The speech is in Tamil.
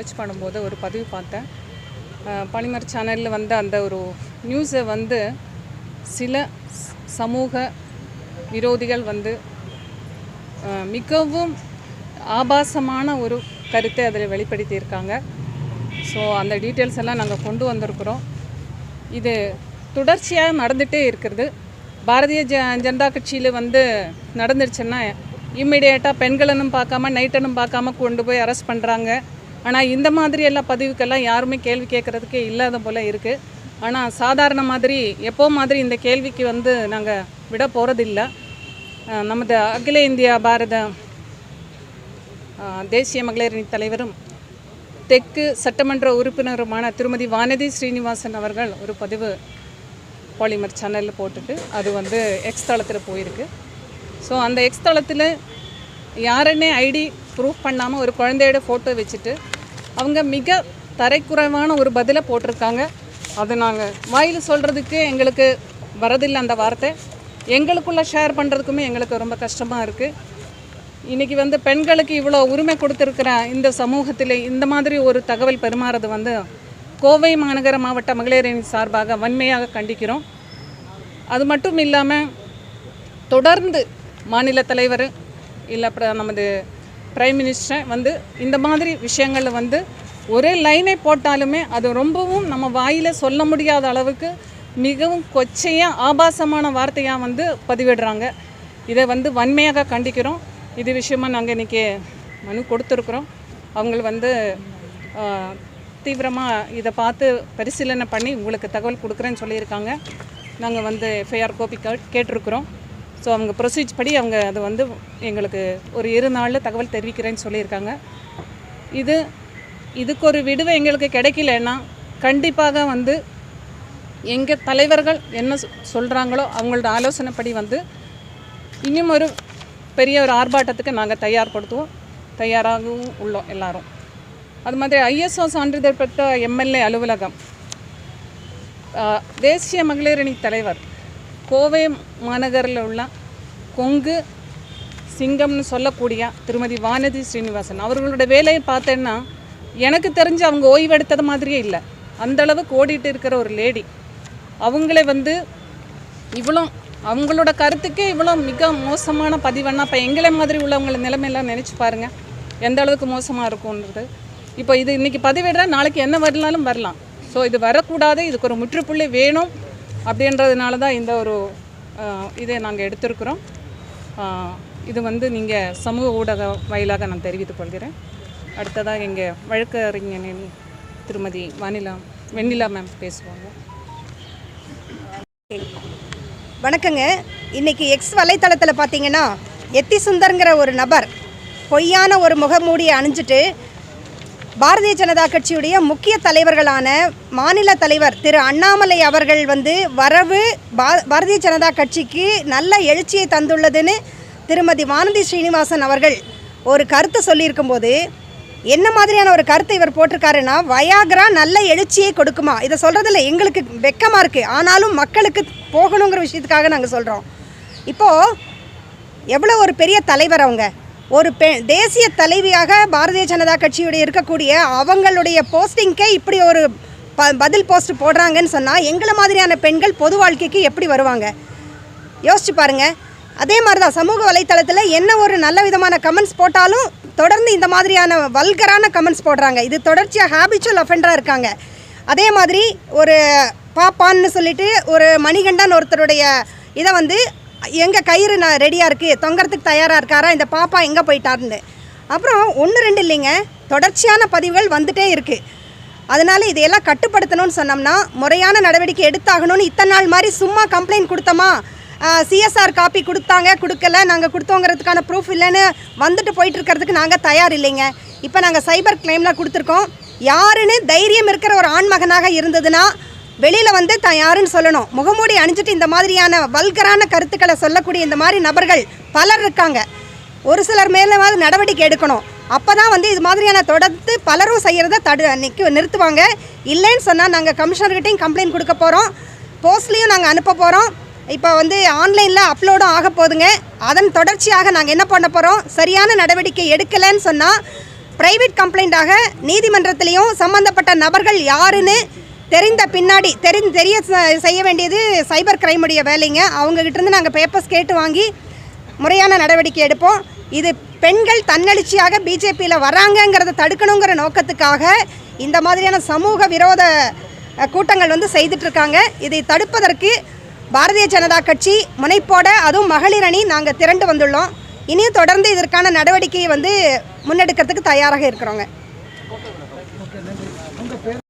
சர்ச் பண்ணும்போது ஒரு பதிவு பார்த்தேன். பனிமர் சேனலில் வந்து அந்த ஒரு நியூஸை வந்து சில சமூக விரோதிகள் வந்து மிகவும் ஆபாசமான ஒரு கருத்தை அதில் வெளிப்படுத்தியிருக்காங்க. ஸோ அந்த டீட்டெயில்ஸ் எல்லாம் நாங்கள் கொண்டு வந்திருக்கிறோம். இது தொடர்ச்சியாக நடந்துகிட்டே இருக்கிறது பாரதிய ஜ ஜனதா கட்சியில் வந்து நடந்துருச்சுன்னா இம்மிடியேட்டாக பெண்களனும் பார்க்காம நைட்டனும் பார்க்காம கொண்டு போய் அரெஸ்ட் பண்ணுறாங்க ஆனால் இந்த மாதிரி எல்லாம் பதிவுக்கெல்லாம் யாருமே கேள்வி கேட்குறதுக்கே இல்லாத போல் இருக்குது ஆனால் சாதாரண மாதிரி எப்போ மாதிரி இந்த கேள்விக்கு வந்து நாங்கள் விட போகிறதில்ல நமது அகில இந்தியா பாரத தேசிய மகளிர் தலைவரும் தெற்கு சட்டமன்ற உறுப்பினருமான திருமதி வானதி ஸ்ரீனிவாசன் அவர்கள் ஒரு பதிவு பாலிமர் சேனலில் போட்டுட்டு அது வந்து எக்ஸ் தளத்தில் போயிருக்கு. ஸோ அந்த எக்ஸ் தளத்தில் யாருன்னே ஐடி ப்ரூஃப் பண்ணாமல் ஒரு குழந்தையோட ஃபோட்டோ வச்சுட்டு அவங்க மிக தரைக்குறைவான ஒரு பதிலை போட்டிருக்காங்க. அது நாங்கள் வாயில் சொல்கிறதுக்கு எங்களுக்கு வரதில்லை அந்த வார்த்தை. எங்களுக்குள்ளே ஷேர் பண்ணுறதுக்குமே எங்களுக்கு ரொம்ப கஷ்டமாக இருக்குது இன்றைக்கி வந்து பெண்களுக்கு இவ்வளோ உரிமை கொடுத்துருக்கிற இந்த சமூகத்தில் இந்த மாதிரி ஒரு தகவல் பெருமாறது வந்து கோவை மாநகர மாவட்ட மகளிரின் சார்பாக வன்மையாக கண்டிக்கிறோம். அது மட்டும் இல்லாமல் தொடர்ந்து மாநில தலைவர் இல்லை அப்புறம் நமது பிரைம் மினிஸ்டர் வந்து இந்த மாதிரி விஷயங்களில் வந்து ஒரே லைனை போட்டாலுமே அது ரொம்பவும் நம்ம வாயில் சொல்ல முடியாத அளவுக்கு மிகவும் கொச்சையாக ஆபாசமான வார்த்தையாக வந்து பதிவிடுறாங்க. இதை வந்து வன்மையாக கண்டிக்கிறோம். இது விஷயமாக நாங்கள் இன்றைக்கி மனு கொடுத்துருக்குறோம். அவங்க வந்து தீவிரமாக இதை பார்த்து பரிசீலனை பண்ணி உங்களுக்கு தகவல் கொடுக்குறேன்னு சொல்லியிருக்காங்க. நாங்கள் வந்து எஃப்ஐஆர் கோப்பி கேட்டிருக்கிறோம். ஸோ அவங்க ப்ரொசீஜ் படி அவங்க அதை வந்து எங்களுக்கு ஒரு இரு நாளில் தகவல் தெரிவிக்கிறேன்னு சொல்லியிருக்காங்க. இது இதுக்கு ஒரு விடுவை எங்களுக்கு கிடைக்கலன்னா கண்டிப்பாக வந்து எங்கள் தலைவர்கள் என்ன சொல்கிறாங்களோ அவங்களோட ஆலோசனைப்படி வந்து இன்னும் ஒரு பெரிய ஒரு ஆர்ப்பாட்டத்துக்கு நாங்கள் தயார்படுத்துவோம். தயாராகவும் உள்ளோம் எல்லாரும். அது மாதிரி ஐஎஸ்ஓ சான்றிதழ் பெற்ற எம்எல்ஏ அலுவலகம் தேசிய மகளிர் அணி தலைவர் கோவை மாநகரில் உள்ள கொங்கு சிங்கம்னு சொல்லக்கூடிய திருமதி வானதி ஸ்ரீனிவாசன் அவர்களோட வேலையை பார்த்தேன்னா எனக்கு தெரிஞ்சு அவங்க ஓய்வெடுத்தது மாதிரியே இல்லை. அந்த அளவுக்கு ஓடிட்டு இருக்கிற ஒரு லேடி அவங்களே வந்து இவ்வளோ அவங்களோட கருத்துக்கே இவ்வளோ மிக மோசமான பதிவுன்னா இப்போ எங்களை மாதிரி உள்ளவங்கள நிலைமையெல்லாம் நினச்சி பாருங்கள் எந்த அளவுக்கு மோசமாக இருக்கும்ன்றது. இப்போ இது இன்றைக்கி பதிவிடுறா நாளைக்கு என்ன வரலாலும் வரலாம். ஸோ இது வரக்கூடாது இதுக்கு ஒரு முற்றுப்புள்ளி வேணும். அப்படின்றதுனால தான் இந்த ஒரு இதை நாங்கள் எடுத்திருக்கிறோம். இது வந்து நீங்கள் சமூக ஊடக வாயிலாக நான் தெரிவித்துக் கொள்கிறேன். அடுத்ததாக எங்கள் வழக்கறிஞனின் திருமதி வானிலா வெண்ணிலா மேம் பேசுவாங்க. வணக்கங்க. இன்னைக்கு எக்ஸ் வலைத்தளத்தில் பார்த்தீங்கன்னா எத்தி சுந்தர்ங்கிற ஒரு நபர் பொய்யான ஒரு முகமூடியை அணிஞ்சிட்டு பாரதிய ஜனதா கட்சியுடைய முக்கிய தலைவர்களான மாநில தலைவர் திரு அண்ணாமலை அவர்கள் வந்து வரவு பா பாரதிய ஜனதா கட்சிக்கு நல்ல எழுச்சியை தந்துள்ளதுன்னு திருமதி வானதி ஸ்ரீனிவாசன் அவர்கள் ஒரு கருத்தை சொல்லியிருக்கும்போது என்ன மாதிரியான ஒரு கருத்தை இவர் போட்டிருக்காருன்னா வயாகரா நல்ல எழுச்சியை கொடுக்குமா? இதை சொல்கிறதுல எங்களுக்கு வெக்கமாக இருக்குது ஆனாலும் மக்களுக்கு போகணுங்கிற விஷயத்துக்காக நாங்கள் சொல்கிறோம் இப்போது எவ்வளோ ஒரு பெரிய தலைவர் அவங்க. ஒரு பெ தேசிய தலைவியாக பாரதிய ஜனதா கட்சியுடைய இருக்கக்கூடிய அவங்களுடைய போஸ்டிங்க்கே இப்படி ஒரு ப பதில் போஸ்ட் போடுறாங்கன்னு சொன்னால் எங்களை மாதிரியான பெண்கள் பொது வாழ்க்கைக்கு எப்படி வருவாங்க? யோசிச்சு பாருங்கள் அதே மாதிரி தான் சமூக வலைத்தளத்தில் என்ன ஒரு நல்ல விதமான கமெண்ட்ஸ் போட்டாலும் தொடர்ந்து இந்த மாதிரியான வல்கரான கமெண்ட்ஸ் போடுறாங்க. இது தொடர்ச்சியாக ஹேபிச்சுவல் அஃபெண்டராக இருக்காங்க. அதே மாதிரி ஒரு பாப்பான்னு சொல்லிட்டு ஒரு மணிகண்டன் ஒருத்தருடைய இதை வந்து எங்கள் கயிறு நான் ரெடியாக இருக்குது தொங்கறதுக்கு தயாராக இருக்காரா இந்த பாப்பா எங்கே போயிட்டாருன்னு. அப்புறம் ஒன்று ரெண்டு இல்லைங்க தொடர்ச்சியான பதிவுகள் வந்துட்டே இருக்குது அதனால் இதையெல்லாம் கட்டுப்படுத்தணும்னு சொன்னோம்னா முறையான நடவடிக்கை எடுத்தாகணும்னு இத்தனை நாள் மாதிரி சும்மா கம்ப்ளைண்ட் கொடுத்தோமா? சிஎஸ்ஆர் காப்பி கொடுத்தாங்க கொடுக்கல நாங்கள் கொடுத்தோங்கிறதுக்கான ப்ரூஃப் இல்லைன்னு வந்துட்டு போயிட்டு இருக்கிறதுக்கு நாங்கள் தயார் இல்லைங்க. இப்போ நாங்கள் சைபர் கிளைம்லாம் கொடுத்துருக்கோம். யாருன்னு தைரியம் இருக்கிற ஒரு ஆண் மகனாக இருந்ததுன்னா வெளியில் வந்து தான் யாருன்னு சொல்லணும். முகமூடி அணிஞ்சிட்டு இந்த மாதிரியான வல்கரான கருத்துக்களை சொல்லக்கூடிய இந்த மாதிரி நபர்கள் பலர் இருக்காங்க. ஒரு சிலர் மேலவாவது நடவடிக்கை எடுக்கணும். அப்போ தான் வந்து இது மாதிரியான தொடர்ந்து பலரும் செய்கிறத தடு நிற்க நிறுத்துவாங்க. இல்லைன்னு சொன்னால் நாங்கள் கமிஷனர்கிட்டையும் கம்ப்ளைண்ட் கொடுக்க போகிறோம் போஸ்ட்லேயும் நாங்கள் அனுப்ப போகிறோம் இப்போ வந்து ஆன்லைனில் அப்லோடும் ஆக போகுதுங்க அதன் தொடர்ச்சியாக நாங்கள் என்ன பண்ண போகிறோம் சரியான நடவடிக்கை எடுக்கலைன்னு சொன்னால் ப்ரைவேட் கம்ப்ளைண்ட்டாக நீதிமன்றத்திலையும் சம்மந்தப்பட்ட நபர்கள் யாருன்னு தெரிந்த பின்னாடி தெரி தெரிய செய்ய வேண்டியது சைபர் கிரைமுடைய வேலைங்க. அவங்ககிட்டருந்து நாங்கள் பேப்பர்ஸ் கேட்டு வாங்கி முறையான நடவடிக்கை எடுப்போம். இது பெண்கள் தன்னெழுச்சியாக பிஜேபியில் வராங்கங்கிறத தடுக்கணுங்கிற நோக்கத்துக்காக இந்த மாதிரியான சமூக விரோத கூட்டங்கள் வந்து செய்துட்ருக்காங்க. இதை தடுப்பதற்கு பாரதிய ஜனதா கட்சி முனைப்போட அதுவும் மகளிர் அணி நாங்கள் திரண்டு வந்துள்ளோம். இனியும் தொடர்ந்து இதற்கான நடவடிக்கையை வந்து முன்னெடுக்கிறதுக்கு தயாராக இருக்கிறோங்க.